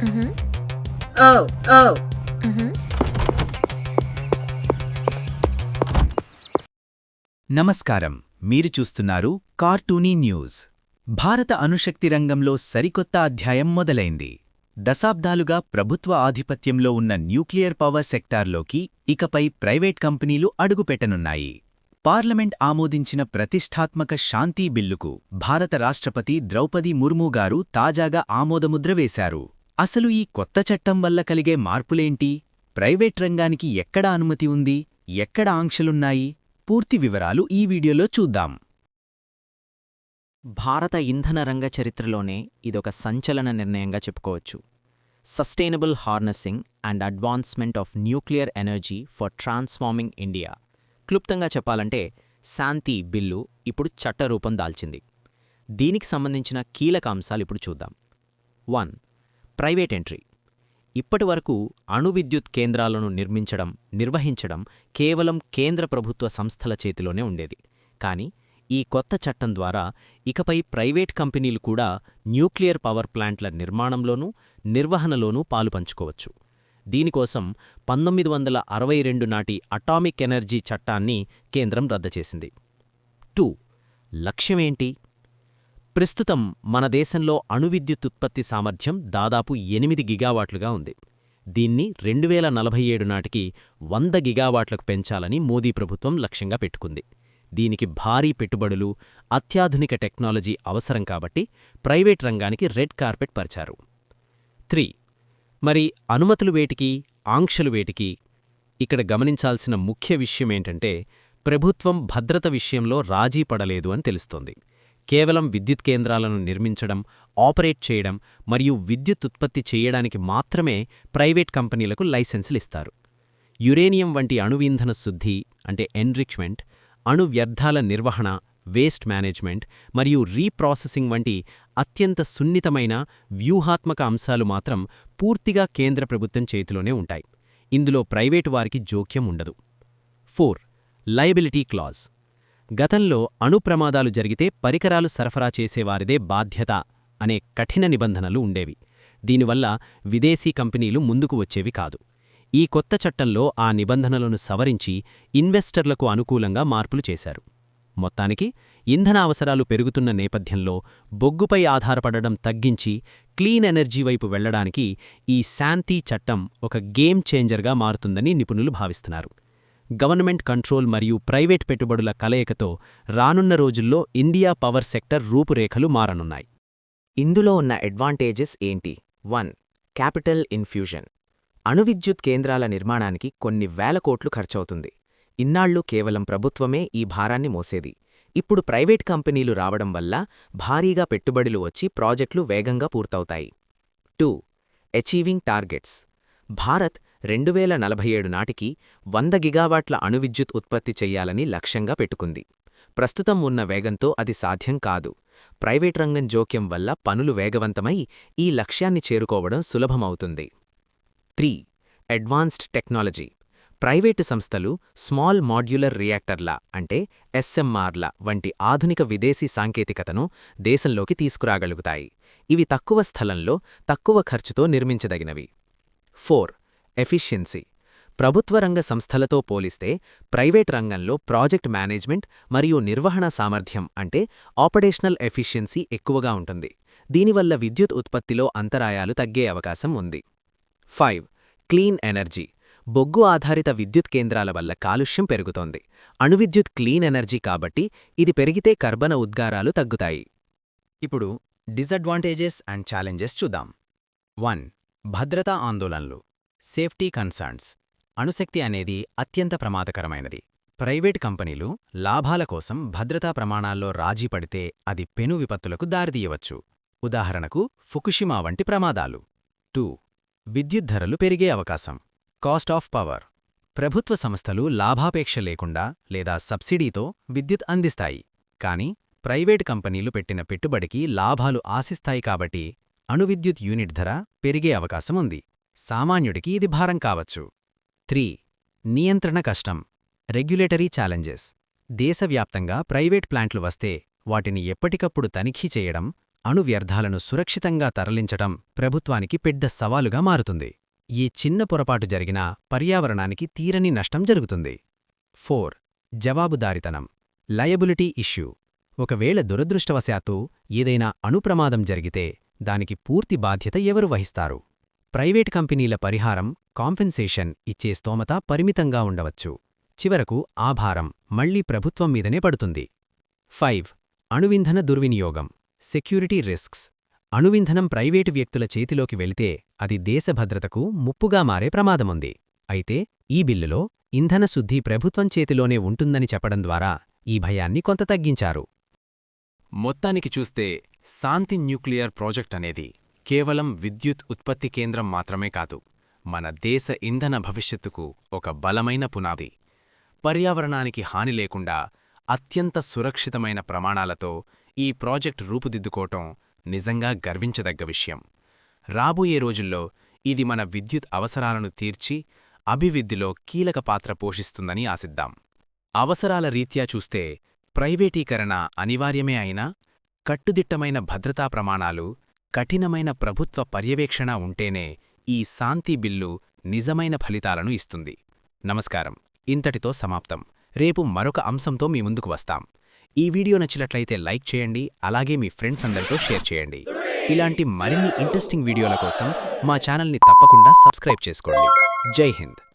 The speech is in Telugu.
Mhm. Oh, oh. Mhm. నమస్కారం మీరు చూస్తున్నారు కార్టూనీ న్యూస్ భారత అణుశక్తి రంగంలో సరికొత్త అధ్యాయం మొదలైంది దశాబ్దాలుగా ప్రభుత్వ ఆధిపత్యంలో ఉన్న న్యూక్లియర్ పవర్ సెక్టార్లోకి ఇకపై ప్రైవేట్ కంపెనీలు అడుగుపెట్టనున్నాయి పార్లమెంట్ ఆమోదించిన ప్రతిష్టాత్మక శాంతి బిల్లుకు భారత రాష్ట్రపతి ద్రౌపది ముర్ము గారు తాజాగా ఆమోదముద్ర వేశారు అసలు ఈ కొత్త చట్టం వల్ల కలిగే మార్పులేంటి? ప్రైవేట్ రంగానికి ఎక్కడ అనుమతి ఉంది? ఎక్కడ ఆంక్షలున్నాయి? పూర్తి వివరాలు ఈ వీడియోలో చూద్దాం. భారత ఇంధన రంగ చరిత్రలోనే ఇదొక సంచలన నిర్ణయంగా చెప్పుకోవచ్చు. Sustainable harnessing and advancement of nuclear energy for transforming India. క్లుప్తంగా చెప్పాలంటే శాంతి బిల్లు ఇప్పుడు చట్టరూపం దాల్చింది. దీనికి సంబంధించిన కీలక అంశాలు ఇప్పుడు చూద్దాం. One private entry. ఇప్పటి వరకు అణు విద్యుత్ కేంద్రాలను నిర్మించడం నిర్వహించడం కేవలం కేంద్ర ప్రభుత్వ సంస్థల చేతిలోనే ఉండేది. కానీ ఈ కొత్త చట్టం ద్వారా ఇకపై ప్రైవేట్ కంపెనీలు కూడా న్యూక్లియర్ పవర్ ప్లాంట్ల నిర్మాణంలోనూ నిర్వహణలోనూ పాలుపంచుకోవచ్చు దీనికోసం పంతొమ్మిది వందల అరవై రెండు నాటి అటామిక్ ఎనర్జీ చట్టాన్ని కేంద్రం రద్దు చేసింది. టూ. లక్ష్యమేంటి? ప్రస్తుతం మన దేశంలో అణువిద్యుత్ ఉత్పత్తి సామర్థ్యం దాదాపు ఎనిమిది గిగావాట్లుగా ఉంది. దీన్ని రెండు వేల నలభై ఏడు నాటికి వంద గిగావాట్లకు పెంచాలని మోదీ ప్రభుత్వం లక్ష్యంగా పెట్టుకుంది. దీనికి భారీ పెట్టుబడులు అత్యాధునిక టెక్నాలజీ అవసరం కాబట్టి ప్రైవేట్ రంగానికి రెడ్ కార్పెట్ పరిచారు. త్రీ. మరి అనుమతులు వేటికి ఆంక్షలు వేటికి? ఇక్కడ గమనించాల్సిన ముఖ్య విషయమేంటంటే ప్రభుత్వం భద్రత విషయంలో రాజీ పడలేదు అని తెలుస్తోంది. కేవలం విద్యుత్ కేంద్రాలను నిర్మించడం ఆపరేట్ చేయడం మరియు విద్యుత్ ఉత్పత్తి చేయడానికి మాత్రమే ప్రైవేట్ కంపెనీలకు లైసెన్సులు ఇస్తారు. యురేనియం వంటి అణు ఇంధన శుద్ధి అంటే ఎన్రిచ్మెంట్ అణు వ్యర్థాల నిర్వహణ వేస్ట్ మేనేజ్మెంట్ మరియు రీప్రాసెసింగ్ వంటి అత్యంత సున్నితమైన వ్యూహాత్మక అంశాలు మాత్రం పూర్తిగా కేంద్ర ప్రభుత్వం చేతిలోనే ఉంటాయి. ఇందులో ప్రైవేటు వారికి జోక్యం ఉండదు. ఫోర్ లయబిలిటీ క్లాజ్ గతంలో అణు ప్రమాదాలు జరిగితే పరికరాలు సరఫరా చేసేవారిదే బాధ్యత అనే కఠిన నిబంధనలు ఉండేవి. దీనివల్ల విదేశీ కంపెనీలు ముందుకు వచ్చేవి కాదు. ఈ కొత్త చట్టంలో ఆ నిబంధనలను సవరించి ఇన్వెస్టర్లకు అనుకూలంగా మార్పులు చేశారు. మొత్తానికి ఇంధన అవసరాలు పెరుగుతున్న నేపథ్యంలో బొగ్గుపై ఆధారపడడం తగ్గించి క్లీన్ ఎనర్జీ వైపు వెళ్ళడానికి ఈ శాంతి చట్టం ఒక గేమ్ చేంజర్గా మారుతుందని నిపుణులు భావిస్తున్నారు. గవర్నమెంట్ కంట్రోల్ మరియు ప్రైవేట్ పెట్టుబడుల కలయికతో రానున్న రోజుల్లో ఇండియా పవర్ సెక్టర్ రూపురేఖలు మారనున్నాయి. ఇందులో ఉన్న అడ్వాంటేజెస్ ఏంటి? వన్ క్యాపిటల్ ఇన్ఫ్యూజన్ అణువిద్యుత్ కేంద్రాల నిర్మాణానికి కొన్ని వేల కోట్లు ఖర్చవుతుంది. ఇన్నాళ్ళు కేవలం ప్రభుత్వమే ఈ భారాన్ని మోసేది. ఇప్పుడు ప్రైవేట్ కంపెనీలు రావడం వల్ల భారీగా పెట్టుబడులు వచ్చి ప్రాజెక్టులు వేగంగా పూర్తవుతాయి. Two achieving targets. భారత్ రెండు వేల నలభై ఏడు నాటికి వంద గిగావాట్ల అణువిద్యుత్ ఉత్పత్తి చెయ్యాలని లక్ష్యంగా పెట్టుకుంది. ప్రస్తుతం ఉన్న వేగంతో అది సాధ్యం కాదు. ప్రైవేట్ రంగం జోక్యం వల్ల పనులు వేగవంతమై ఈ లక్ష్యాన్ని చేరుకోవడం సులభమవుతుంది. Three advanced technology. ప్రైవేటు సంస్థలు స్మాల్ మాడ్యులర్ రియాక్టర్ల అంటే ఎస్ఎంఆర్ల వంటి ఆధునిక విదేశీ సాంకేతికతను దేశంలోకి తీసుకురాగలుగుతాయి. ఇవి తక్కువ స్థలంలో తక్కువ ఖర్చుతో నిర్మించదగినవి. Four efficiency. ప్రభుత్వ రంగ సంస్థలతో పోలిస్తే ప్రైవేట్ రంగంలో ప్రాజెక్ట్ మేనేజ్మెంట్ మరియు నిర్వహణ సామర్థ్యం అంటే ఆపరేషనల్ ఎఫిషియన్సీ ఎక్కువగా ఉంటుంది. దీనివల్ల విద్యుత్ ఉత్పత్తిలో అంతరాయాలు తగ్గే అవకాశం ఉంది. ఫైవ్. Clean energy. బొగ్గు ఆధారిత విద్యుత్ కేంద్రాల వల్ల కాలుష్యం పెరుగుతోంది. అణువిద్యుత్ క్లీన్ ఎనర్జీ కాబట్టి ఇది పెరిగితే కర్బన ఉద్గారాలు తగ్గుతాయి. ఇప్పుడు డిసడ్వాంటేజెస్ అండ్ ఛాలెంజెస్ చూద్దాం. వన్. భద్రతా ఆందోళనలు. Safety concerns. అణుశక్తి అనేది అత్యంత ప్రమాదకరమైనది. ప్రైవేట్ కంపెనీలు లాభాల కోసం భద్రతా ప్రమాణాల్లో రాజీ పడితే అది పెను విపత్తులకు దారితీయవచ్చు. ఉదాహరణకు ఫుకుషిమా వంటి ప్రమాదాలు. టూ. విద్యుత్ ధరలు పెరిగే అవకాశం. Cost of power. ప్రభుత్వ సంస్థలు లాభాపేక్ష లేకుండా లేదా సబ్సిడీతో విద్యుత్ అందిస్తాయి. కాని ప్రైవేట్ కంపెనీలు పెట్టిన పెట్టుబడికి లాభాలు ఆశిస్తాయి కాబట్టి అణువిద్యుత్ యూనిట్ ధర పెరిగే అవకాశం ఉంది. సామాన్యుడికి ఇది భారం కావచ్చు. త్రీ నియంత్రణ కష్టం రెగ్యులేటరీ ఛాలెంజెస్. దేశవ్యాప్తంగా ప్రైవేట్ ప్లాంట్లు వస్తే వాటిని ఎప్పటికప్పుడు తనిఖీ చేయడం అణు వ్యర్థాలను సురక్షితంగా తరలించటం ప్రభుత్వానికి పెద్ద సవాలుగా మారుతుంది. ఈ చిన్న పొరపాటు జరిగినా పర్యావరణానికి తీరని నష్టం జరుగుతుంది. ఫోర్ జవాబుదారితనం లయబిలిటీ ఇష్యూ. ఒకవేళ దురదృష్టవశాత్తు ఏదైనా అణుప్రమాదం జరిగితే దానికి పూర్తి బాధ్యత ఎవరు వహిస్తారు? ప్రైవేట్ కంపెనీల పరిహారం కాంపెన్సేషన్ ఇచ్చే స్తోమత పరిమితంగా ఉండవచ్చు. చివరకు ఆ భారం మళ్ళీ ప్రభుత్వం మీదనే పడుతుంది. ఫైవ్. అణువింధన దుర్వినియోగం. Security risks. అణువింధనం ప్రైవేటు వ్యక్తుల చేతిలోకి వెళితే అది దేశ భద్రతకు ముప్పుగా మారే ప్రమాదముంది. అయితే ఈ బిల్లులో ఇంధన శుద్ధి ప్రభుత్వం చేతిలోనే ఉంటుందని చెప్పడం ద్వారా ఈ భయాన్ని కొంత తగ్గించారు. మొత్తానికి చూస్తే శాంతి న్యూక్లియర్ ప్రాజెక్ట్ అనేది కేవలం విద్యుత్ ఉత్పత్తి కేంద్రం మాత్రమే కాదు మన దేశ ఇంధన భవిష్యత్తుకు ఒక బలమైన పునాది. పర్యావరణానికి హాని లేకుండా అత్యంత సురక్షితమైన ప్రమాణాలతో ఈ ప్రాజెక్ట్ రూపుదిద్దుకోవటం నిజంగా గర్వించదగ్గ విషయం. రాబోయే రోజుల్లో ఇది మన విద్యుత్ అవసరాలను తీర్చి అభివృద్ధిలో కీలక పాత్ర పోషిస్తుందని ఆశిద్దాం. అవసరాల రీత్యా చూస్తే ప్రైవేటీకరణ అనివార్యమే అయినా కట్టుదిట్టమైన భద్రతా ప్రమాణాలు కఠినమైన ప్రభుత్వ పర్యవేక్షణ ఉంటేనే ఈ శాంతి బిల్లు నిజమైన ఫలితాలను ఇస్తుంది. నమస్కారం. ఇంతటితో సమాప్తం. రేపు మరొక అంశంతో మీ ముందుకు వస్తాం. ఈ వీడియో నచ్చినట్లయితే లైక్ చేయండి అలాగే మీ ఫ్రెండ్స్ అందరితో షేర్ చేయండి. ఇలాంటి మరిన్ని ఇంట్రెస్టింగ్ వీడియోల కోసం మా ఛానల్ని తప్పకుండా సబ్స్క్రైబ్ చేసుకోండి. జై హింద్.